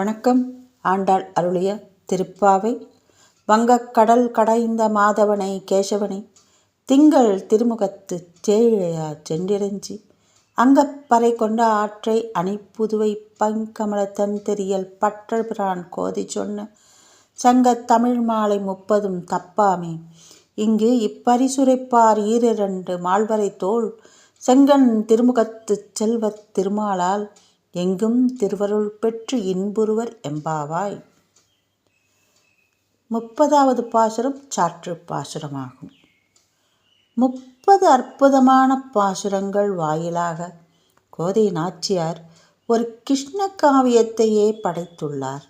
வணக்கம். ஆண்டாள் அருளிய திருப்பாவை. வங்கக்கடல் கடைந்த மாதவனை கேசவனை. திங்கள் திருமுகத்து தேழையா சென்றிரஞ்சி அங்கப்பறை கொண்ட ஆற்றை அணிப்புதுவை பங்கமலத்தன் தெரியல் பற்றபிரான் கோதி சொன்ன. சங்க தமிழ் மாலை முப்பதும் தப்பாமே. இங்கு இப்பரிசுரைப்பார் ஈரிரண்டு மால்வரை தோல். செங்கன் திருமுகத்துச் செல்வத் திருமாலால் எங்கும் திருவருள் பெற்று இன்புறுவர் எம்பாவாய் முப்பதாவது பாசுரம் சாற்று பாசுரமாகும். முப்பது அற்புதமான பாசுரங்கள் வாயிலாக கோதை நாச்சியார் ஒரு கிருஷ்ண காவியத்தையே படைத்துள்ளார்.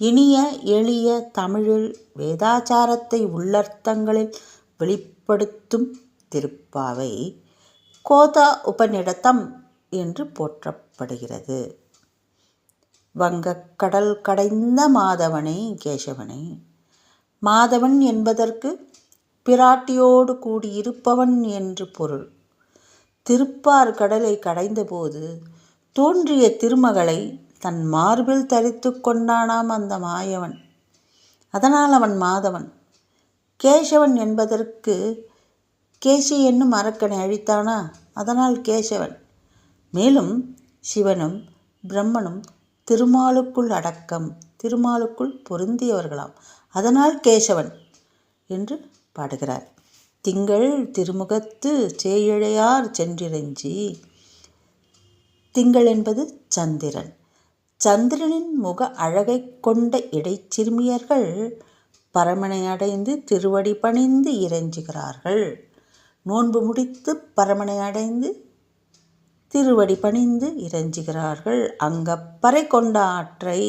இனிய எளிய தமிழில் வேதாச்சாரத்தை உள்ளர்த்தங்களில் வெளிப்படுத்தும் திருப்பாவை கோதா உபநிடத்தம் என்று போற்றப்படுகிறது. வங்கக்கடல் கடைந்த மாதவனே கேசவனே. மாதவன் என்பதற்கு பிராட்டியோடு கூடியிருப்பவன் என்று பொருள். திருப்பார் கடலை கடைந்தபோது தோன்றிய திருமகளை தன் மார்பில் தரித்து கொண்டானாம் அந்த மாயவன். அதனால் அவன் மாதவன். கேசவன் என்பதற்கு கேசி என்னும் அரக்கனை அழித்தானா? அதனால் கேசவன். மேலும் சிவனும் பிரம்மனும் திருமாலுக்குள் அடக்கம் திருமாலுக்குள் பொருந்தியவர்களாம். அதனால் கேசவன் என்று பாடுகிறார். திங்கள் திருமுகத்து சேயிழையார் சென்றிரஞ்சி திங்கள் என்பது சந்திரன். சந்திரனின் முக அழகை கொண்ட இடைச்சிறுமியர்கள் பரமனை அடைந்து திருவடி பணிந்து இறைஞ்சுகிறார்கள். நோன்பு முடித்து பரமனை அடைந்து திருவடி பணிந்து இறைஞ்சுகிறார்கள். அங்கப்பறை கொண்ட ஆற்றை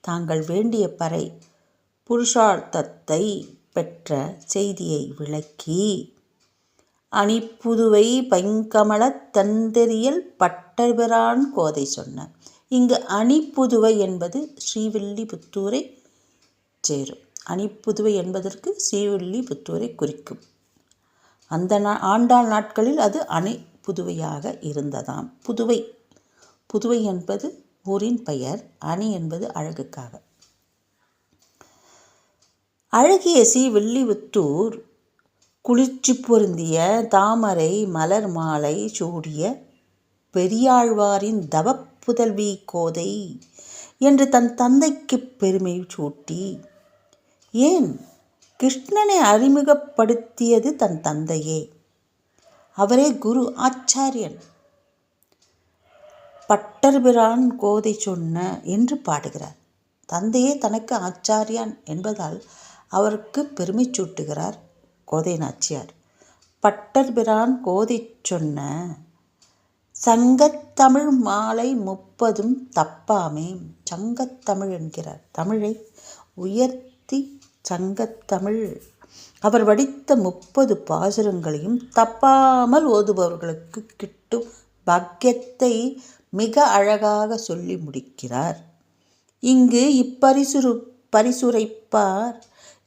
தாங்கள் வேண்டிய பறை புருஷார்த்தத்தை பெற்ற செய்தியை விளக்கி அணிப்புதுவை பைங்கமல தந்தெறியல் பட்டர்பிரான் கோதை சொன்ன இங்கு அணிப்புதுவை என்பது ஸ்ரீவில்லிபுத்தூரை சேரும். அணிப்புதுவை என்பதற்கு ஸ்ரீவில்லிபுத்தூரை குறிக்கும். அந்த நா ஆண்டாள் நாட்களில் அது அணி புதுவையாக இருந்ததாம். புதுவை. புதுவை என்பது ஊரின் பெயர் அணி என்பது அழகுக்காக. அழகிய சி வில்லிபுத்தூர் குளிர்ச்சி பொருந்திய தாமரை மலர் மாலை சூடிய பெரியாழ்வாரின் தவப்புதல்வி கோதை என்று தன் தந்தைக்கு பெருமை சூட்டி ஏன் கிருஷ்ணனை அறிமுகப்படுத்தியது தன் தந்தையே? அவரே குரு ஆச்சாரியன் பட்டர்பிரான் கோதை சொன்ன என்று பாடுகிறார். தந்தையே தனக்கு ஆச்சாரியான் என்பதால் அவருக்கு பெருமை சூட்டுகிறார் கோதை நாச்சியார். பட்டர்பிரான் கோதை சொன்ன சங்கத்தமிழ் மாலை முப்பதும் தப்பாமே சங்கத்தமிழ் என்கிறார். தமிழை உயர்த்தி சங்கத்தமிழ். அவர் வடித்த முப்பது பாசுரங்களையும் தப்பாமல் ஓதுபவர்களுக்கு கிட்டும் பாக்கியத்தை மிக அழகாக சொல்லி முடிக்கிறார். இங்கு இப்பரிசுரு பரிசுரைப்பார்.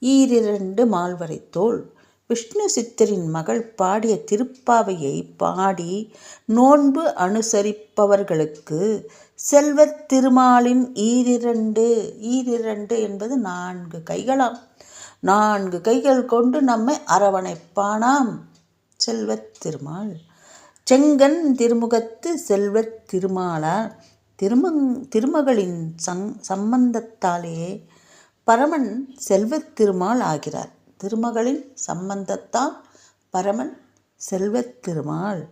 ஈரிரண்டு மால்வரை தோல் விஷ்ணு சித்தரின் மகள் பாடிய திருப்பாவையை பாடி நோன்பு அனுசரிப்பவர்களுக்கு செல்வத் திருமாலின் ஈரிரண்டு ஈரிரண்டு என்பது நான்கு கைகளாம். நான்கு கைகள் கொண்டு நம்மை அரவணைப்பானாம். செல்வத் திருமால். செங்கன் திருமுகத்து செல்வத் திருமாலார். திருமங் திருமகளின் சங் சம்பந்தத்தாலேயே பரமன் செல்வத் திருமால் ஆகிறார். திருமகளின் சம்பந்தத்தால் பரமன் செல்வத் திருமால்.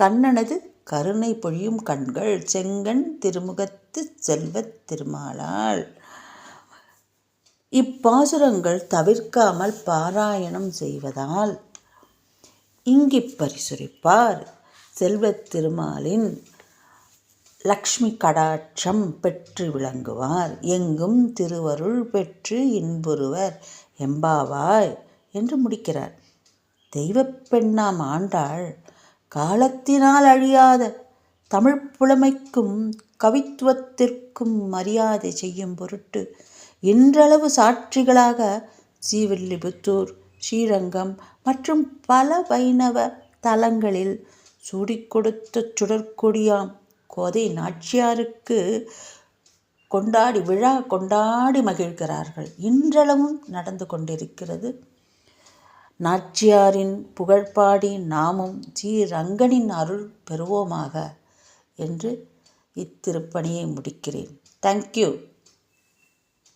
கண்ணனது கருணை பொழியும் கண்கள் செங்கன் திருமுகத்து செல்வத் திருமாலால். இப்பாசுரங்கள் தவிர்க்காமல் பாராயணம் செய்வதால் இங்கி பரிசுரிப்பார். செல்வத் திருமாலின் லக்ஷ்மி கடாட்சம் பெற்று விளங்குவார். எங்கும் திருவருள் பெற்று இன்புறுவர் எம்பாவாய் என்று முடிக்கிறார். தெய்வப் பெண்ணாம் ஆண்டாள் காலத்தினால் அழியாத தமிழ் புலமைக்கும் கவித்துவத்திற்கும் மரியாதை செய்யும் பொருட்டு இன்றளவு சாட்சிகளாக ஸ்ரீவில்லிபுத்தூர் ஸ்ரீரங்கம் மற்றும் பல வைணவ தலங்களில் சூடிக்கொடுத்த சுடற்கொடியாம் கோதை நாச்சியாருக்கு கொண்டாடி விழா கொண்டாடி மகிழ்கிறார்கள். இன்றளவும் நடந்து கொண்டிருக்கிறது. நாச்சியாரின் புகழ்பாடி நாமும் ஜி ரங்கனின் அருள் பெறுவோமாக என்று இத்திருப்பணியை முடிக்கிறேன். தேங்க்யூ